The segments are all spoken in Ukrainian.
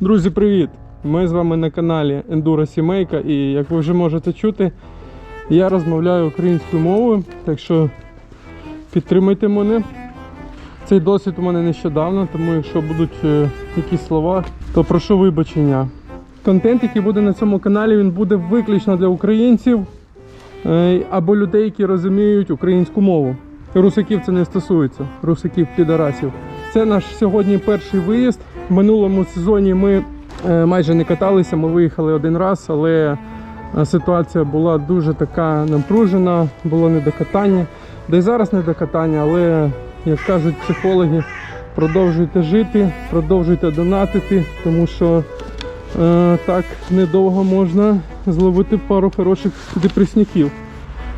Друзі, привіт! Ми з вами на каналі Enduro Сімейка і як ви вже можете чути, я розмовляю українською мовою, так що підтримайте мене. Цей досвід у мене нещодавно, тому якщо будуть е, якісь слова, то прошу вибачення. Контент, який буде на цьому каналі, він буде виключно для українців е, або людей, які розуміють українську мову. Русаків це не стосується, русаків підарасів. Це наш сьогодні перший виїзд. В минулому сезоні ми е, майже не каталися, ми виїхали один раз, але е, ситуація була дуже така напружена, було не до катання. Да й зараз не до катання, але, як кажуть психологи, продовжуйте жити, продовжуйте донатити, тому що е, так недовго можна зловити пару хороших депресняків.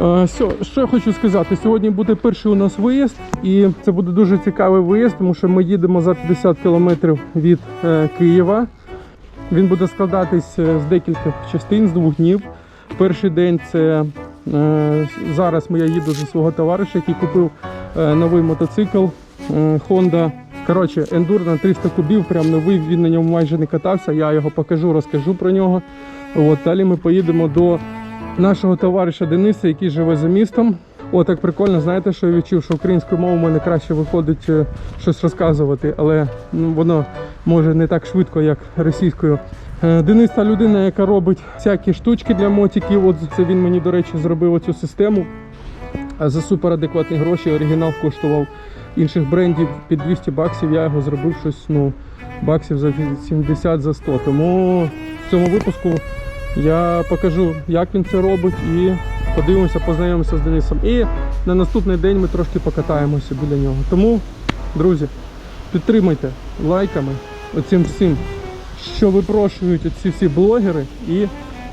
Е, Що, що я хочу сказати? Сьогодні буде перший у нас виїзд, і це буде дуже цікавий виїзд, тому що ми їдемо за 50 кілометрів від е, Києва. Він буде складатись е, з декількох частин, з двох днів. Перший день це зараз я їду за свого товариша, який купив новий мотоцикл Honda. Коротше, Enduro на 300 кубів, прям новий, він на ньому майже не катався. Я його покажу, розкажу про нього. От, далі ми поїдемо до нашого товариша Дениса, який живе за містом. О, так прикольно, знаєте, що я відчув, що українською мовою мене краще виходить е, щось розказувати, але ну, воно може не так швидко, як російською. Е, Денис та людина, яка робить всякі штучки для мотиків. От це він мені, до речі, зробив оцю систему. За суперадекватні гроші оригінал коштував інших брендів під 200 баксів. Я його зробив щось, ну, баксів за 70 за 100. Тому в цьому випуску я покажу, як він це робить, і подивимося, познайомимося з Денисом. І на наступний день ми трошки покатаємося біля нього. Тому, друзі, підтримайте лайками оцим всім, що випрошують оці всі блогери. І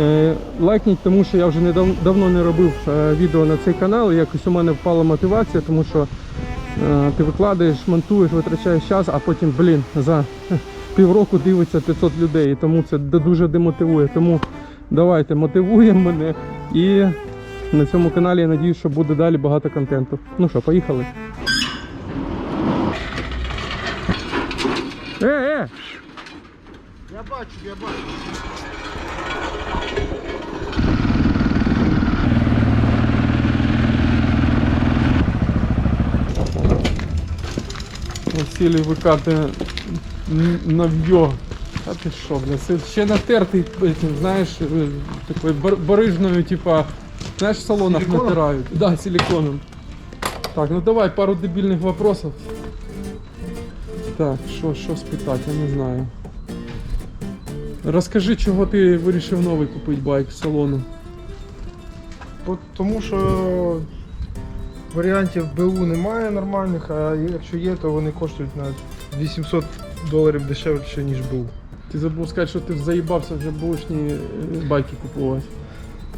е, лайкніть, тому що я вже недав, давно не робив е, відео на цей канал. І якось у мене впала мотивація, тому що е, ти викладаєш, монтуєш, витрачаєш час, а потім, блін, за півроку дивиться 500 людей, тому це дуже демотивує. Тому давайте мотивуємо мене. І на цьому каналі я надію, що буде далі багато контенту. Ну що, поїхали. Е, е! Я бачу, я бачу. Василій викатує нав'йо. А ти що, бля, це ще натертий, знаєш, е, такою барижною, типа, знаєш, в салонах Силиконом? натирають. Да, силиконом. Так, ну давай пару дебільних вопросов. Так, що, що спитати, я не знаю. Розкажи, чого ти вирішив новий купити байк з салону. Тому що варіантів БУ немає нормальних, а якщо є, то вони коштують на 800 доларів дешевше, ніж БУ. Ти забув сказати, що ти заїбався вже бушні е, байки купувати.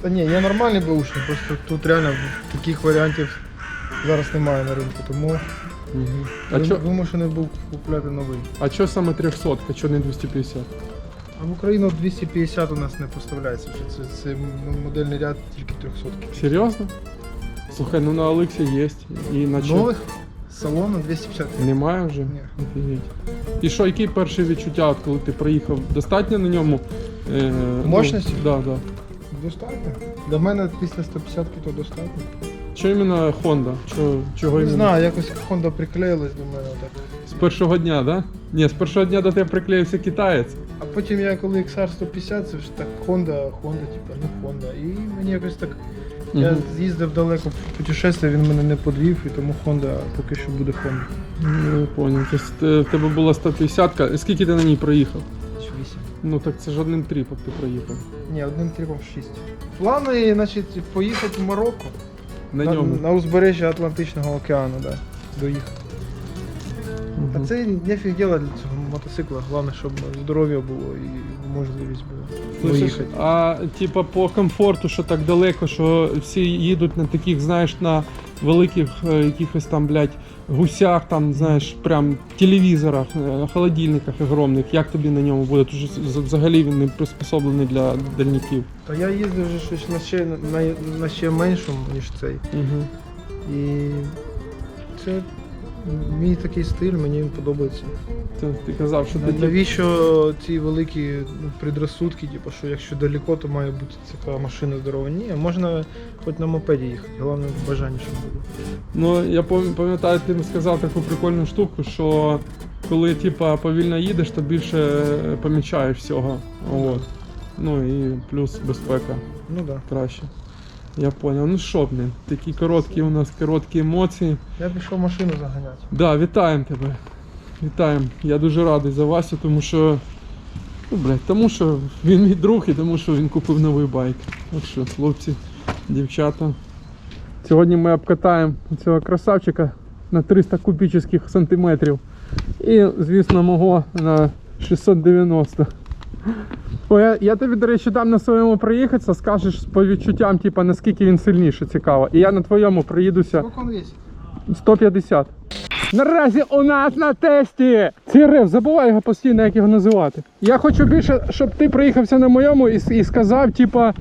Та ні, є нормальні БУшні, просто тут реально таких варіантів зараз немає на ринку, тому А чо, вимушений був купляти новий. а чо саме 300, а чо не 250? А в Україну 250 у нас не поставляється вже. Це, це м- модельний ряд тільки 300. Серйозно? Слухай, ну на Олексі є. І на чо? Нових салону 250. Немає вже? Ні. Офігеть. І що, які перші відчуття, от коли ти приїхав? Достатньо на ньому? Е, Мощності? Ну, да, да. Достатньо. Для мене після 150 то достатньо. Що іменно Honda? Чо, чого Не іменно? знаю, якось Honda приклеїлась до мене так. З першого дня, да? Ні, з першого дня до тебе приклеївся китаєць. А потім я коли XR 150, це ж так Honda, Honda, типа, ну Honda. І мені якось так. Я з'їздив далеко в путешествие, він мене не подвів, і тому Honda поки що буде Honda. Ну, я понял. Тобто е, в тебе була 150-ка. Скільки ти на ній проїхав? Вісім. 8. Ну так це ж одним тріпом ти проїхав. Ні, одним тріпом 6. Плани, значить, поїхати в Марокко. На ньому. на узбережжя Атлантичного океану, да. Доїхати. А це нефіг діла для цього мотоцикла. Головне, щоб здоров'я було і можливість була. Виїхати. а типа по комфорту, що так далеко, що всі їдуть на таких, знаєш, на великих е, якихось там, блядь, гусях, там, знаєш, прям телевізорах, е, холодильниках огромних. Як тобі на ньому буде? З- взагалі він не приспособлений для дальників. Та я їздив вже щось на ще, на, на ще меншому, ніж цей. Угу. І це мій такий стиль, мені він подобається. Це ти казав, що ти Навіщо ці великі ну, предрозсудки, типу, що якщо далеко, то має бути така машина здорова. Ні, можна хоч на мопеді їхати. Головне бажання, щоб було. Ну, я пам- пам'ятаю, ти сказав таку прикольну штуку, що коли типа повільно їдеш, то більше е, помічаєш всього. От. Ну і плюс безпека Ну так. Да. краще. Я понял. Ну що, блін, такі короткі у нас короткі емоції. Я пішов машину заганяти. Да, вітаємо тебе. Вітаємо. Я дуже радий за Васю, тому що. Ну, блядь, тому що він мій друг і тому що він купив новий байк. Так що, хлопці, дівчата. Сьогодні ми обкатаємо цього красавчика на 300 кубічних сантиметрів. І, звісно, мого на 690. О, я, я тобі, до речі, дам на своєму проїхатися, скажеш по відчуттям, типа, наскільки він сильніше цікаво. І я на твоєму проїдуся. Скільки він весить? 150. Наразі у нас на тесті. Цей рев, забувай його постійно, як його називати. Я хочу більше, щоб ти приїхався на моєму і, і сказав, типа,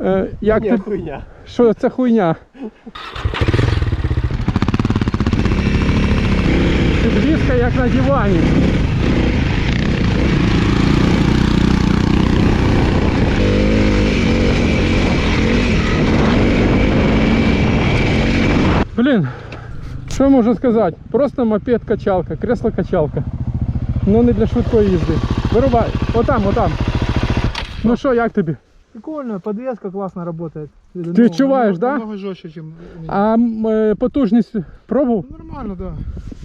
е, як ти. хуйня. Що це хуйня? Підвіска як на дивані. Блін, що можу сказати? Просто мопед-качалка, кресло-качалка. Ну не для швидкої їзди. Вирубай. Отам, отам. Ну що, як тобі? Прикольно, подвеска класно працює. Ти відчуваєш, да? Жорстче, ніж. А м, е, потужність пробував? Нормально, так.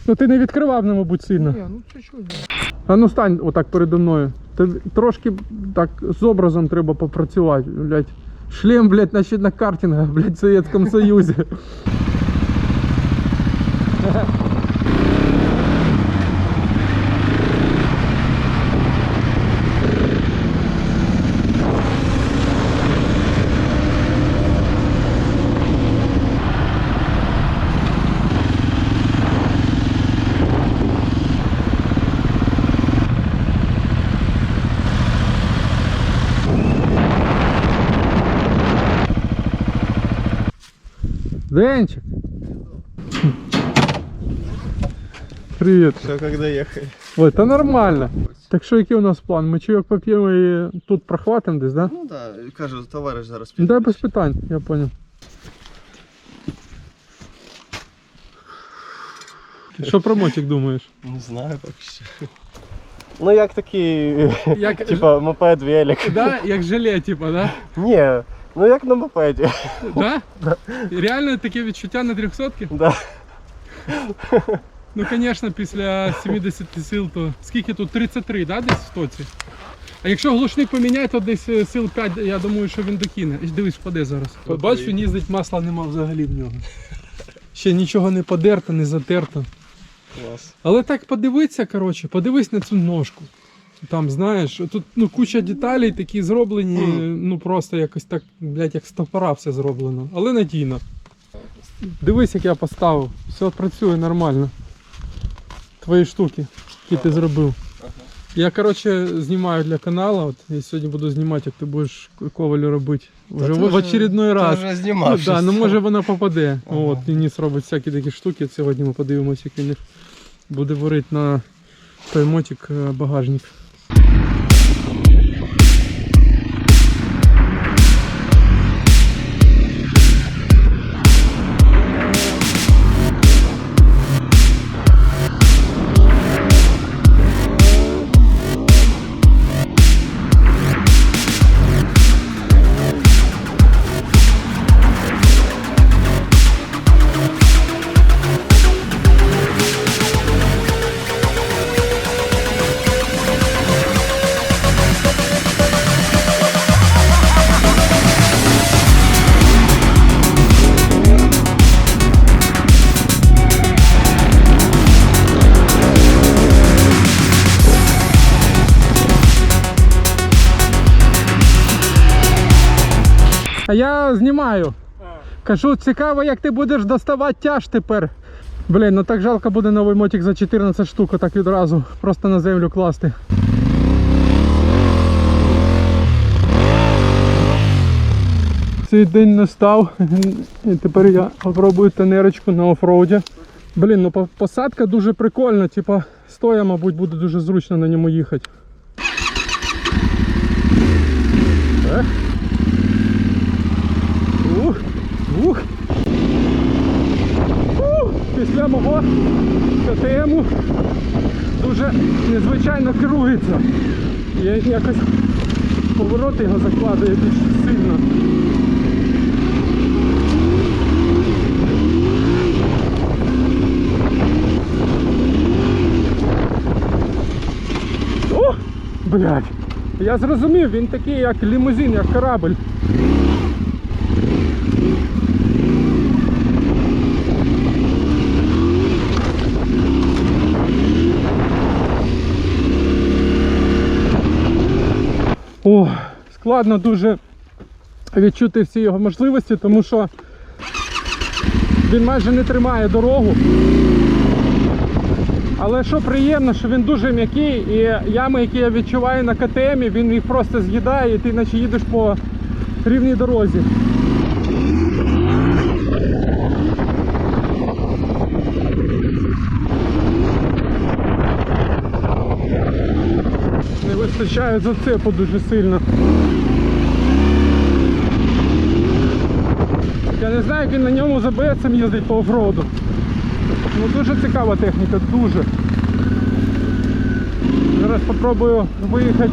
Ну ти не відкривав, ну, мабуть, сильно. Ні, ну чуть-чуть. Да. А ну стань отак передо мною. Тобі трошки так з образом треба попрацювати, блядь. Шлем, блядь, наче на картингах, блядь, в Совєтському Союзі. Vente! Привіт. Все, когда ехали. Ой, та нормально. Так що який у нас план? Ми чайок поп'ємо і тут прохватимо десь, да? Ну да, кажу, товариш зараз Ну, Да, без питань, я понял. Що про мотик думаєш? Не знаю поки що. Ну як такий, Як, типа мопед велик. да? Як желе, типа, да? Ні, ну як на мопеді. Да? Реально таке відчуття на 300 Да. Ну, звісно, після 70 сил, то скільки тут? 33, да, десь в тоці? А якщо глушник поміняти, то десь е, сил 5, я думаю, що він докине. Дивись, впаде зараз. Бачиш, він їздить, масла нема взагалі в нього. Ще нічого не подерто, не затерто. Клас. Але так подивися, коротше, подивись на цю ножку. Там, знаєш, тут ну, куча деталей такі зроблені, ну просто якось так, блядь, як з топора все зроблено. Але надійно. Дивись, як я поставив. Все працює нормально. Твої штуки, які ти зробив. Я, коротше, знімаю для каналу. От, я сьогодні буду знімати, як ти будеш ковалю робити. Уже в, в очередной раз. Ти вже Ну, да, ну може воно попаде. Ага. От, Ніс робить всякі такі штуки. Сьогодні ми подивимося, як він їх буде варити на той мотик е, багажник. Я знімаю. Кажу, цікаво, як ти будеш доставати тяж тепер. Блін, ну так жалко буде новий мотик за 14 штук, так відразу. Просто на землю класти. Цей день настав. І тепер я спробую тенерочку на офроуді. Блін, ну посадка дуже прикольна, типа стоя, мабуть, буде дуже зручно на ньому їхати. Ех. Ух, ух. Після мого КТМу дуже незвичайно керується. Я якось повороти його закладує більш сильно. О! Блядь! Я зрозумів, він такий як лімузин, як корабль. О, складно дуже відчути всі його можливості, тому що він майже не тримає дорогу. Але що приємно, що він дуже м'який і ями, які я відчуваю на КТМі, він їх просто з'їдає і ти наче їдеш по рівній дорозі. Не вистачає зацепу дуже сильно. Я не знаю, як він на ньому з АБС їздить по офроду. Ну дуже цікава техніка, дуже. Зараз спробую виїхати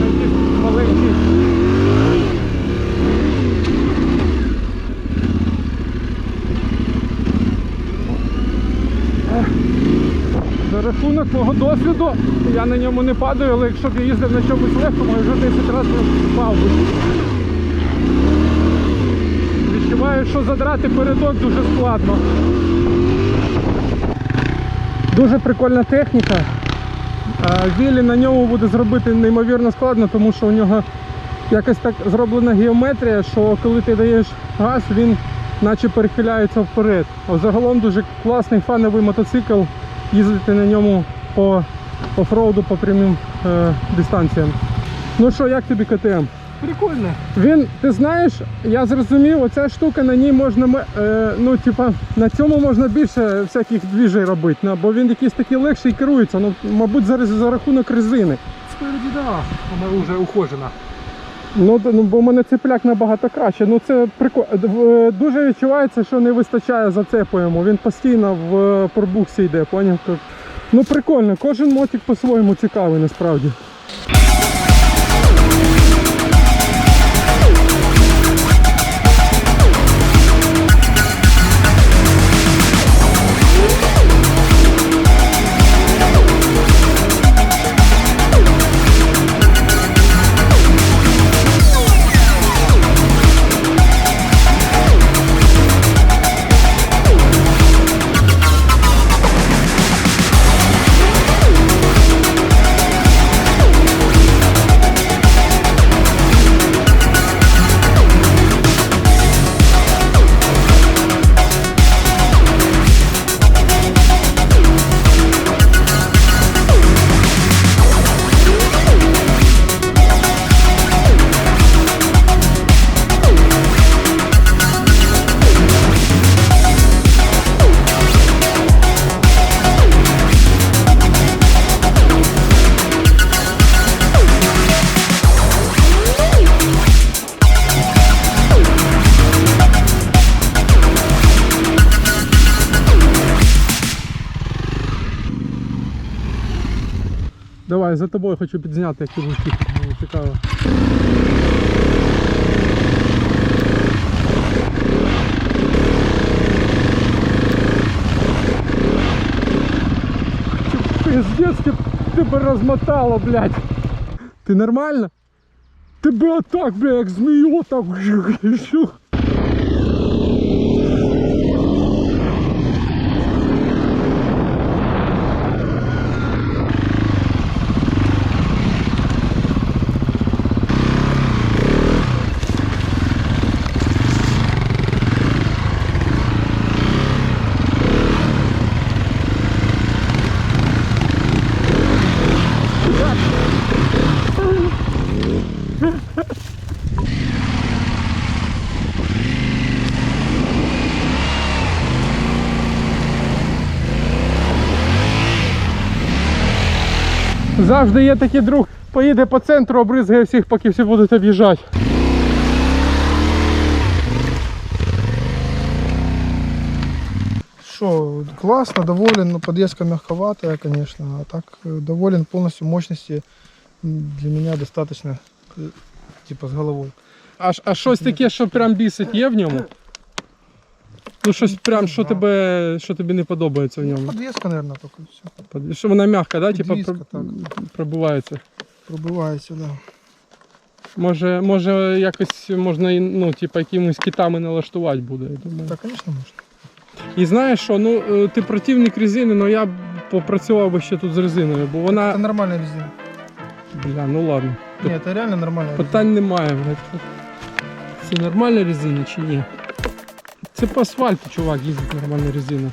на якийсь маленький. Рахунок мого досвіду я на ньому не падаю, але якщо б я їздив на чомусь легкому, я вже 10 разів впав би. Відчуваю, що задрати передок дуже складно. Дуже прикольна техніка. Вілі на ньому буде зробити неймовірно складно, тому що у нього якось так зроблена геометрія, що коли ти даєш газ, він наче перехиляється вперед. Загалом дуже класний фановий мотоцикл. Їздити на ньому по офроуду по прямим е, дистанціям. Ну що, як тобі КТМ? Прикольно. Він, ти знаєш, я зрозумів, оця штука на ній можна, е, ну, типа, на цьому можна більше всяких двіжей робити, ну, бо він якийсь такий легший керується, ну, мабуть, зараз за рахунок резини. Спереді, да, вона вже ухожена. Ну, ну, бо в мене цепляк набагато краще. Ну це прикольно. Дуже відчувається, що не вистачає зацепу йому. Він постійно в е, пробуксі йде, поняв? Ну прикольно, кожен мотик по-своєму цікавий насправді. Давай, за тобою хочу підзняти, як ти будеш їхати. Мені цікаво. Пиздец, ти, тебе розмотало, блядь. Ти нормально? Тебе отак, бля, як змію, так. Завжди є такий друг, поїде по центру, обризгає всіх, поки всі будуть об'їжджати. Что, классно, доволен, но подъездка мягковатая, конечно, а так э, доволен полностью мощности. М, Для меня достаточно, э, типа, с головой. А, ш- а щось таке, що прям бісить, є в ньому? Ну щось прям, що тебе, що тобі не подобається в ньому. Подвеска, наверное, только все. Под- Що вона м'яка, да? Типа Підвіска, про- так. пробивається. Пробивається, да. Може, може якось можна і, ну, типа, якимось китами налаштувати буде, я думаю. Так, конечно, можно. І знаєш що, ну е, ти противник резини, але я б попрацював би ще тут з резиною, бо Это вона. нормальная резина. Бля, ну ладно. Не, это реально нормальная резина. Питань немає, блядь. Це нормальна резина чи ні? Це по асфальту, чувак, їздить нормальна резина.